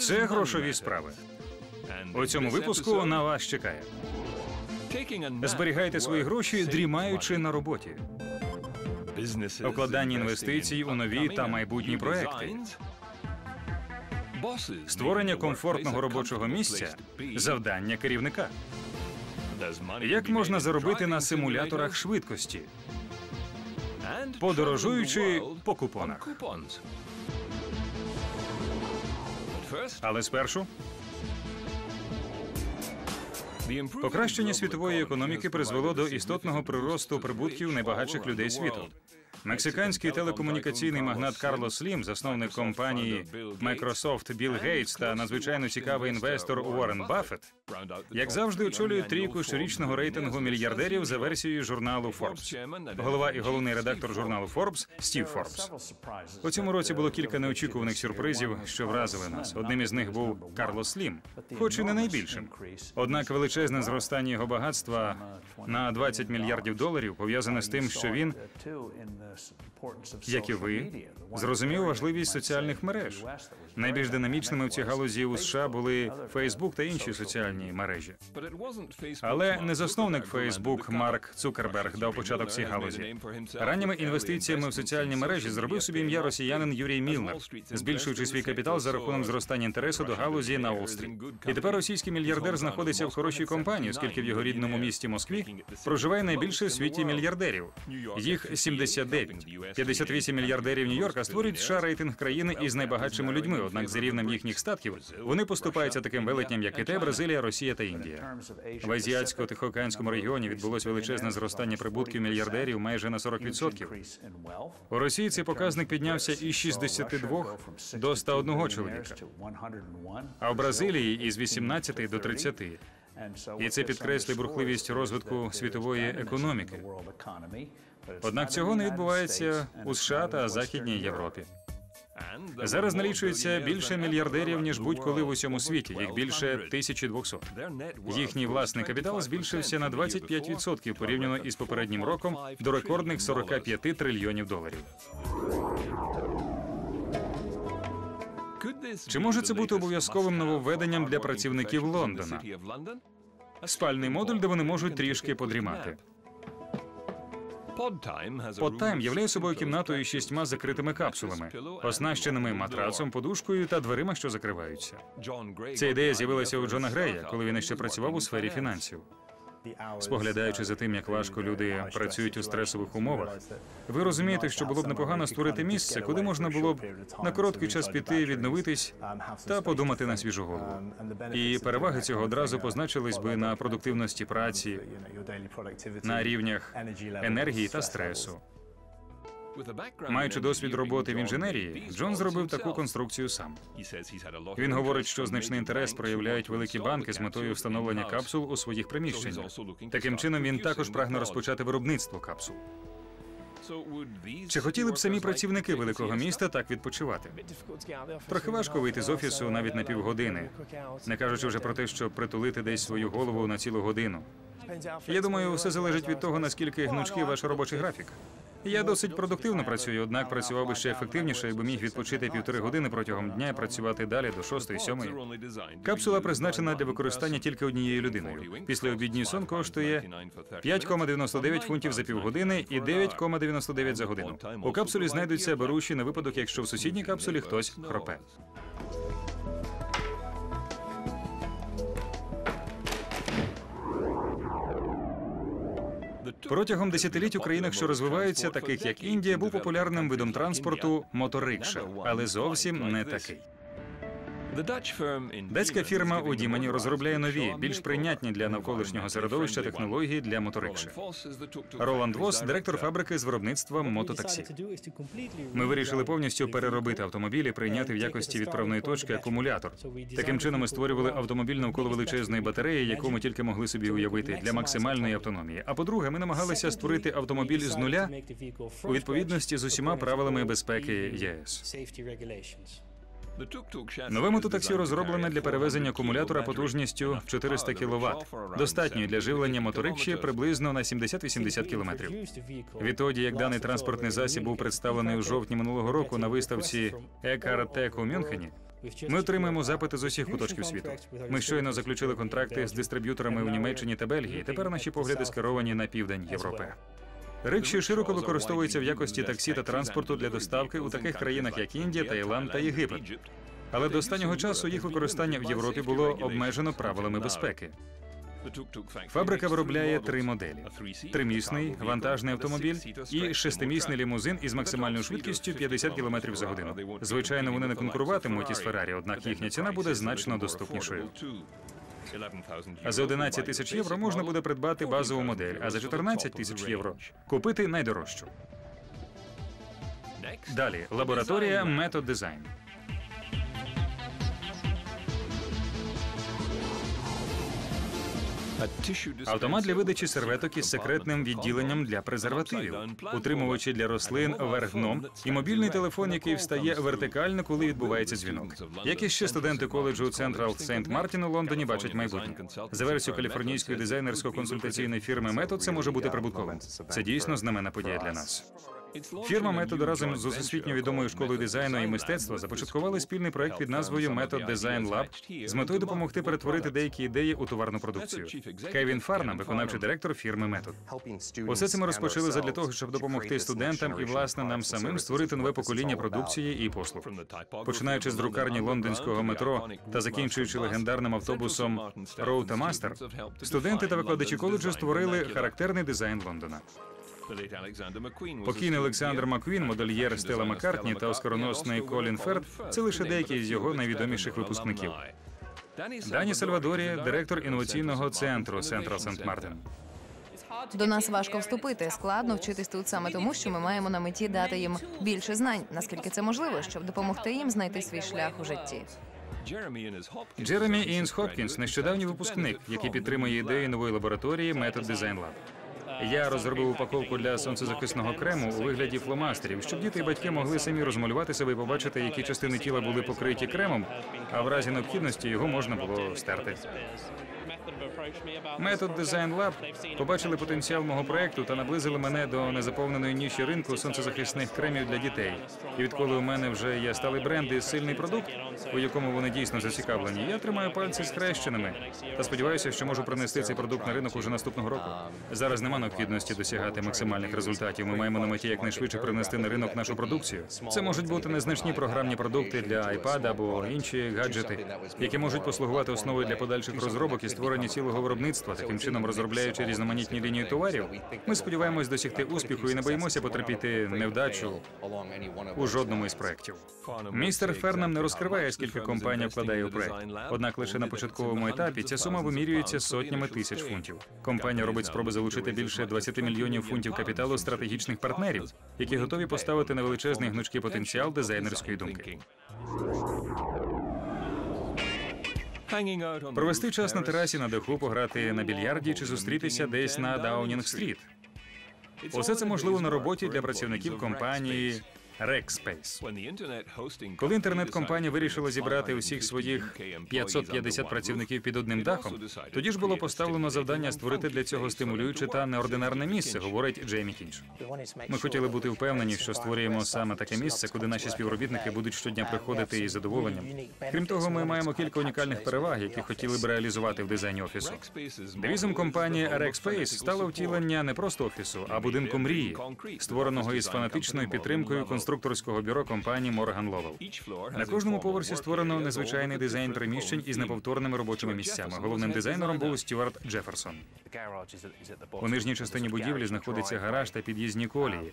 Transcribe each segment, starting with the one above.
Це грошові справи. У цьому випуску на вас чекає. Зберігайте свої гроші, дрімаючи на роботі. Вкладання інвестицій у нові та майбутні проекти. Створення комфортного робочого місця завдання керівника. Як можна заробити на симуляторах швидкості, подорожуючи по купонах. Але спершу покращення світової економіки призвело до істотного приросту прибутків найбагатших людей світу. Мексиканський телекомунікаційний магнат Карлос Слім, засновник компанії Microsoft Білл Гейтс та надзвичайно цікавий інвестор Уоррен Баффет, як завжди, очолюють трійку щорічного рейтингу мільярдерів за версією журналу Forbes. Голова і головний редактор журналу Forbes Стів Форбс. У цьому році було кілька неочікуваних сюрпризів, що вразили нас. Одним із них був Карлос Слім, хоч і не найбільшим. Однак величезне зростання його багатства на 20 мільярдів доларів пов'язане з тим, що він як і ви, зрозумів важливість соціальних мереж. Найбільш динамічними в цій галузі у США були Фейсбук та інші соціальні мережі. Але не засновник Фейсбук Марк Цукерберг дав початок цій галузі. Ранніми інвестиціями в соціальні мережі зробив собі ім'я росіянин Юрій Мілнер, збільшуючи свій капітал за рахунок зростання інтересу до галузі на Уолл-стріт. І тепер російський мільярдер знаходиться в хорошій компанії, оскільки в його рідному місті Москві проживає найбільше в світі мільярдерів. Їх 79. 58 мільярдерів Нью-Йорка створюють США рейтинг країни із найбагатшими людьми. Однак за рівнем їхніх статків вони поступаються таким велетням, як Китай, Бразилія, Росія та Індія. В азіатсько-тихоокеанському регіоні відбулось величезне зростання прибутків мільярдерів майже на 40%. У Росії цей показник піднявся із 62 до 101 чоловіка. А в Бразилії із 18 до 30. І це підкреслює бурхливість розвитку світової економіки. Однак цього не відбувається у США та Західній Європі. Зараз налічується більше мільярдерів ніж будь-коли в усьому світі. Їх більше 1200. Їхній власний капітал збільшився на 25% порівняно із попереднім роком до рекордних 45 трильйонів доларів. Чи може це бути обов'язковим нововведенням для працівників Лондона? Спальний модуль, де вони можуть трішки подрімати. Подтайм являє собою кімнату із шістьма закритими капсулами, оснащеними матрацом, подушкою та дверима, що закриваються. Ця ідея з'явилася у Джона Грея, коли він ще працював у сфері фінансів. Споглядаючи за тим, як важко люди працюють у стресових умовах, ви розумієте, що було б непогано створити місце, куди можна було б на короткий час піти, відновитись та подумати на свіжу голову. І переваги цього одразу позначились би на продуктивності праці, на рівнях енергії та стресу. Маючи досвід роботи в інженерії, Джон зробив таку конструкцію сам. Він говорить, що значний інтерес проявляють великі банки з метою встановлення капсул у своїх приміщеннях. Таким чином він також прагне розпочати виробництво капсул. Чи хотіли б самі працівники великого міста так відпочивати? Трохи важко вийти з офісу навіть на півгодини, не кажучи вже про те, щоб притулити десь свою голову на цілу годину. Я думаю, все залежить від того, наскільки гнучкий ваш робочий графік. Я досить продуктивно працюю, однак працював би ще ефективніше, якби міг відпочити півтори години протягом дня і працювати далі до шостої сьомої. Капсула призначена для використання тільки однією людиною. Після обідній сон коштує 5,99 фунтів за півгодини і 9,99 за годину. У капсулі знайдуться беруші на випадок, якщо в сусідній капсулі хтось хропе. Протягом десятиліть у країнах, що розвиваються, таких як Індія, був популярним видом транспорту моторикша, але зовсім не такий. Датська фірма у Дімані розробляє нові, більш прийнятні для навколишнього середовища технології для моторикши. Роланд Вос, директор фабрики з виробництва мототаксі. Ми вирішили повністю переробити автомобіль і прийняти в якості відправної точки акумулятор. Таким чином ми створювали автомобіль навколо величезної батареї, яку ми тільки могли собі уявити для максимальної автономії. А по-друге, ми намагалися створити автомобіль з нуля у відповідності з усіма правилами безпеки ЄС. Нове мототаксі розроблене для перевезення акумулятора потужністю 400 кВт, достатньою для живлення моторикші приблизно на 70-80 км. Відтоді, як даний транспортний засіб був представлений у жовтні минулого року на виставці Екартек у Мюнхені, ми отримуємо запити з усіх куточків світу. Ми щойно заключили контракти з дистриб'юторами у Німеччині та Бельгії. Тепер наші погляди скеровані на південь Європи. Рикші широко використовується в якості таксі та транспорту для доставки у таких країнах, як Індія, Таїланд та Єгипет. Але до останнього часу їх використання в Європі було обмежено правилами безпеки. Фабрика виробляє три моделі: тримісний вантажний автомобіль і шестимісний лімузин із максимальною швидкістю 50 км за годину. Звичайно, вони не конкуруватимуть із Феррарі, однак їхня ціна буде значно доступнішою. А за 11 тисяч євро можна буде придбати базову модель, а за 14 тисяч євро купити найдорожчу. Далі лабораторія метод дизайн. Автомат для видачі серветок із секретним відділенням для презервативів, утримувачі для рослин верх дном і мобільний телефон, який встає вертикально, коли відбувається дзвінок. Як ще студенти коледжу Централ Сейнт Мартін у Лондоні бачать майбутнє. За версією каліфорнійської дизайнерсько-консультаційної фірми Метод це може бути прибутковим. Це дійсно знаменна подія для нас. Фірма метод разом з усесвітньо відомою школою дизайну і мистецтва започаткували спільний проект під назвою Метод Дизайн Лаб з метою допомогти перетворити деякі ідеї у товарну продукцію. Кевін Фарнам, виконавчий директор фірми Метод. Усе це ми розпочали задля того, щоб допомогти студентам і власне нам самим створити нове покоління продукції і послуг. Починаючи з друкарні лондонського метро та закінчуючи легендарним автобусом Роу та Мастер, студенти та викладачі коледжу створили характерний дизайн Лондона. Покійний Олександр Маквін, модельєр Стела Маккартні та оскароносний Колін Ферд це лише деякі з його найвідоміших випускників. Дані Сальвадорі, директор інноваційного центру Централ Сент Мартин. До нас важко вступити. Складно вчитись тут саме тому, що ми маємо на меті дати їм більше знань, наскільки це можливо, щоб допомогти їм знайти свій шлях у житті. Джеремі Інс Хопкінс, нещодавній випускник, який підтримує ідеї нової лабораторії Метод Дизайн Лаб. Я розробив упаковку для сонцезахисного крему у вигляді фломастерів, щоб діти і батьки могли самі розмалювати себе і побачити, які частини тіла були покриті кремом, а в разі необхідності його можна було стерти. Метод Design Lab побачили потенціал мого проекту та наблизили мене до незаповненої ніші ринку сонцезахисних кремів для дітей. І відколи у мене вже є сталий бренд і сильний продукт, у якому вони дійсно зацікавлені, я тримаю пальці схрещеними та сподіваюся, що можу принести цей продукт на ринок уже наступного року. Зараз нема необхідності досягати максимальних результатів. Ми маємо на меті якнайшвидше принести на ринок нашу продукцію. Це можуть бути незначні програмні продукти для iPad або інші гаджети, які можуть послугувати основою для подальших розробок і створення цілого виробництва, таким чином розробляючи різноманітні лінії товарів. Ми сподіваємось досягти успіху і не боїмося потерпіти невдачу у жодному із проєктів. Містер Фернам не розкриває, скільки компанія вкладає у проект. Однак лише на початковому етапі ця сума вимірюється сотнями тисяч фунтів. Компанія робить спроби залучити більше 20 мільйонів фунтів капіталу стратегічних партнерів, які готові поставити на величезний гнучкий потенціал дизайнерської думки. Провести час на терасі на даху, пограти на більярді чи зустрітися десь на Даунінг-стріт. Усе це можливо на роботі для працівників компанії Rackspace. Коли інтернет-компанія вирішила зібрати усіх своїх 550 працівників під одним дахом, тоді ж було поставлено завдання створити для цього стимулююче та неординарне місце, говорить Джеймі Кінч. Ми хотіли бути впевнені, що створюємо саме таке місце, куди наші співробітники будуть щодня приходити із задоволенням. Крім того, ми маємо кілька унікальних переваг, які хотіли б реалізувати в дизайні офісу. Девізом компанії Rackspace стало втілення не просто офісу, а будинку мрії, створеного із фанатичною підтримкою конструкторського бюро компанії Morgan Lowell. На кожному поверсі створено незвичайний дизайн приміщень із неповторними робочими місцями. Головним дизайнером був Стюарт Джеферсон. У нижній частині будівлі знаходиться гараж та під'їзні колії.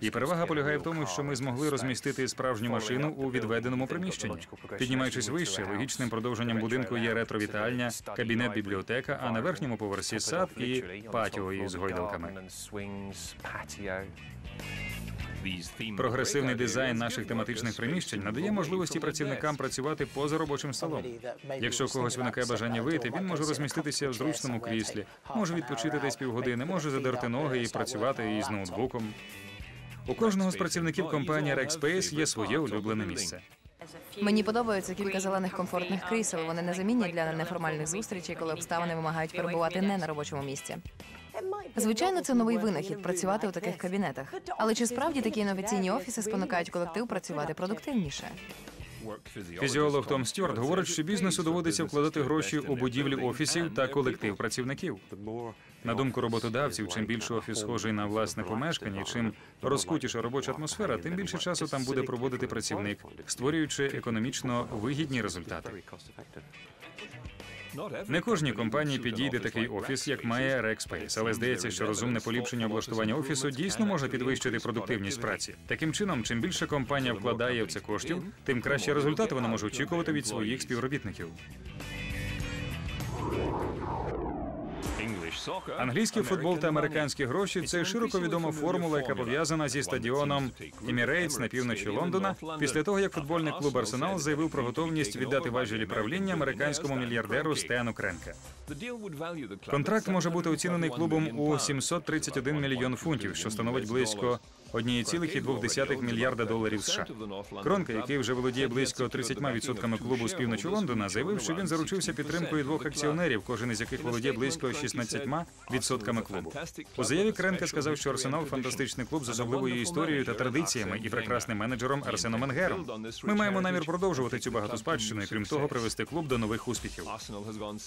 І перевага полягає в тому, що ми змогли розмістити справжню машину у відведеному приміщенні. Піднімаючись вище, логічним продовженням будинку є ретровітальня, кабінет, бібліотека, а на верхньому поверсі сад і патіо із гойдалками. Прогресивний дизайн наших тематичних приміщень надає можливості працівникам працювати поза робочим столом. Якщо у когось виникає бажання вийти, він може розміститися в зручному кріслі, може відпочити десь півгодини, може задерти ноги і працювати із ноутбуком. У кожного з працівників компанії Rackspace є своє улюблене місце. Мені подобаються кілька зелених комфортних крісел. Вони незамінні для неформальних зустрічей, коли обставини вимагають перебувати не на робочому місці. Звичайно, це новий винахід працювати у таких кабінетах. Але чи справді такі інноваційні офіси спонукають колектив працювати продуктивніше? Фізіолог Том Стюарт говорить, що бізнесу доводиться вкладати гроші у будівлі офісів та колектив працівників. На думку роботодавців, чим більше офіс схожий на власне помешкання, чим розкутіша робоча атмосфера, тим більше часу там буде проводити працівник, створюючи економічно вигідні результати. Не кожній компанії підійде такий офіс, як має Rackspace, але здається, що розумне поліпшення облаштування офісу дійсно може підвищити продуктивність праці. Таким чином, чим більше компанія вкладає в це коштів, тим краще результати вона може очікувати від своїх співробітників. Англійський футбол та американські гроші це широко відома формула, яка пов'язана зі стадіоном Емірейтс на півночі Лондона. Після того як футбольний клуб Арсенал заявив про готовність віддати важелі правління американському мільярдеру Стену Кренка. Контракт може бути оцінений клубом у 731 мільйон фунтів, що становить близько 1,2 мільярда доларів США. Кронка, який вже володіє близько 30% клубу з півночі Лондона, заявив, що він заручився підтримкою двох акціонерів, кожен із яких володіє близько 16% клубу. У заяві Кренка сказав, що Арсенал фантастичний клуб з особливою історією та традиціями і прекрасним менеджером Арсеном Менгером. Ми маємо намір продовжувати цю багату спадщину і крім того, привести клуб до нових успіхів.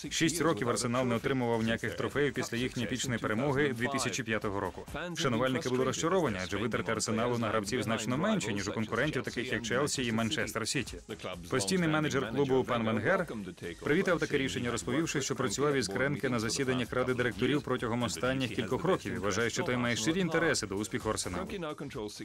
Шість років Арсенал не отримував ніяких трофеїв після їхньої епічної перемоги 2005 року. Шанувальники були розчаровані, адже витрати арсеналу на гравців значно менші ніж у конкурентів, таких як Челсі і Манчестер Сіті. Постійний менеджер клубу пан Венгер привітав таке рішення, розповівши, що працював із Кренке на засіданнях ради директорів протягом останніх кількох років і вважає, що той має щирі інтереси до успіху арсеналу.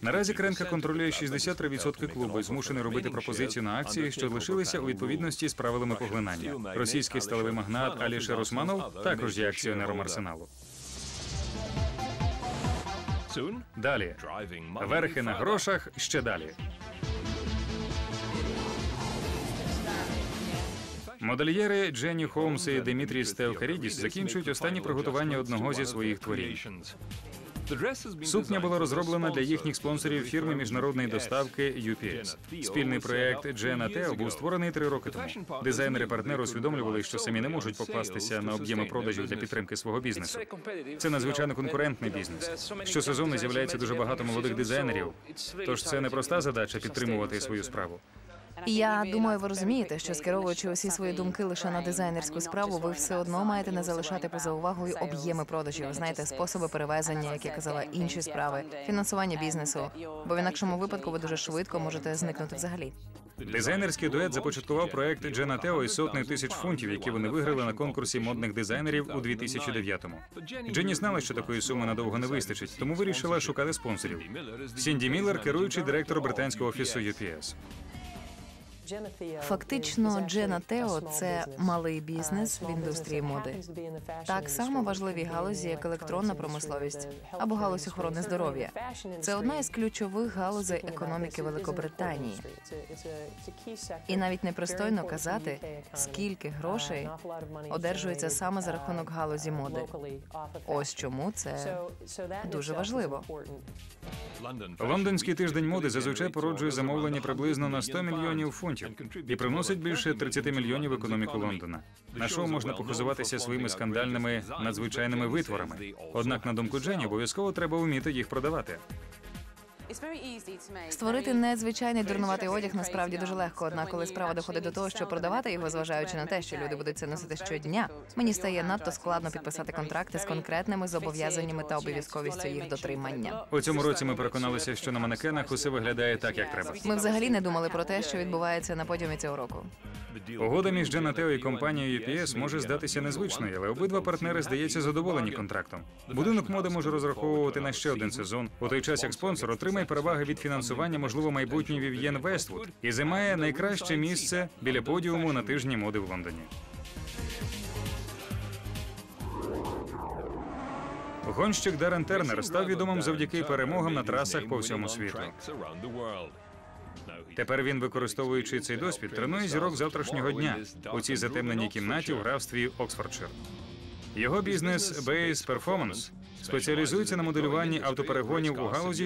Наразі Кренка контролює 63% клубу і змушений робити пропозицію на акції, що лишилися у відповідності з правилами поглинання. Російський сталевий магнат Алішер Усманов також є акціонером арсеналу. Далі верхи на грошах ще далі. Модельєри Дженні Холмс і Димітрій Стелкарідіс закінчують останні приготування одного зі своїх творінь. Сукня була розроблена для їхніх спонсорів фірми міжнародної доставки UPS. Спільний проект Джена Тео був створений три роки тому. Дизайнери партнери усвідомлювали, що самі не можуть покластися на об'єми продажів для підтримки свого бізнесу. Це надзвичайно конкурентний бізнес. Щосезонно з'являється дуже багато молодих дизайнерів. Тож це непроста задача підтримувати свою справу. І я думаю, ви розумієте, що скеровуючи усі свої думки лише на дизайнерську справу, ви все одно маєте не залишати поза увагою об'єми продажів. Знаєте, способи перевезення, як я казала, інші справи, фінансування бізнесу. Бо в інакшому випадку ви дуже швидко можете зникнути взагалі. Дизайнерський дует започаткував проект Джена Тео із сотнею тисяч фунтів, які вони виграли на конкурсі модних дизайнерів у 2009-му. Дженні знала, що такої суми надовго не вистачить, тому вирішила шукати спонсорів. Сінді Міллер, керуючий директор британського офісу UPS. Фактично, Джена Тео це малий бізнес в індустрії моди. Так само важливі галузі, як електронна промисловість або галузь охорони здоров'я. Це одна із ключових галузей економіки Великобританії. І навіть непристойно казати, скільки грошей одержується саме за рахунок галузі моди. Ось чому це дуже важливо. Лондонський тиждень моди зазвичай породжує замовлення приблизно на 100 мільйонів фунтів і приносить більше 30 мільйонів в економіку Лондона. На шоу можна похизуватися своїми скандальними надзвичайними витворами. Однак, на думку Джені, обов'язково треба вміти їх продавати. Створити незвичайний дурнуватий одяг насправді дуже легко. Однак, коли справа доходить до того, що продавати його, зважаючи на те, що люди будуть це носити щодня, мені стає надто складно підписати контракти з конкретними зобов'язаннями та обов'язковістю їх дотримання. У цьому році ми переконалися, що на манекенах усе виглядає так, як треба. Ми взагалі не думали про те, що відбувається на подіумі цього року. Угода між Джена Тео і компанією UPS може здатися незвичною, але обидва партнери здається задоволені контрактом. Будинок моди може розраховувати на ще один сезон. У той час як спонсор отримає переваги від фінансування, можливо, майбутній Вів'єн Вествуд і займає найкраще місце біля подіуму на тижні моди в Лондоні. Гонщик Дарен Тернер став відомим завдяки перемогам на трасах по всьому світу. Тепер він, використовуючи цей досвід, тренує зірок завтрашнього дня у цій затемненій кімнаті в графстві Оксфордшир. Його бізнес Base Performance спеціалізується на моделюванні автоперегонів у галузі,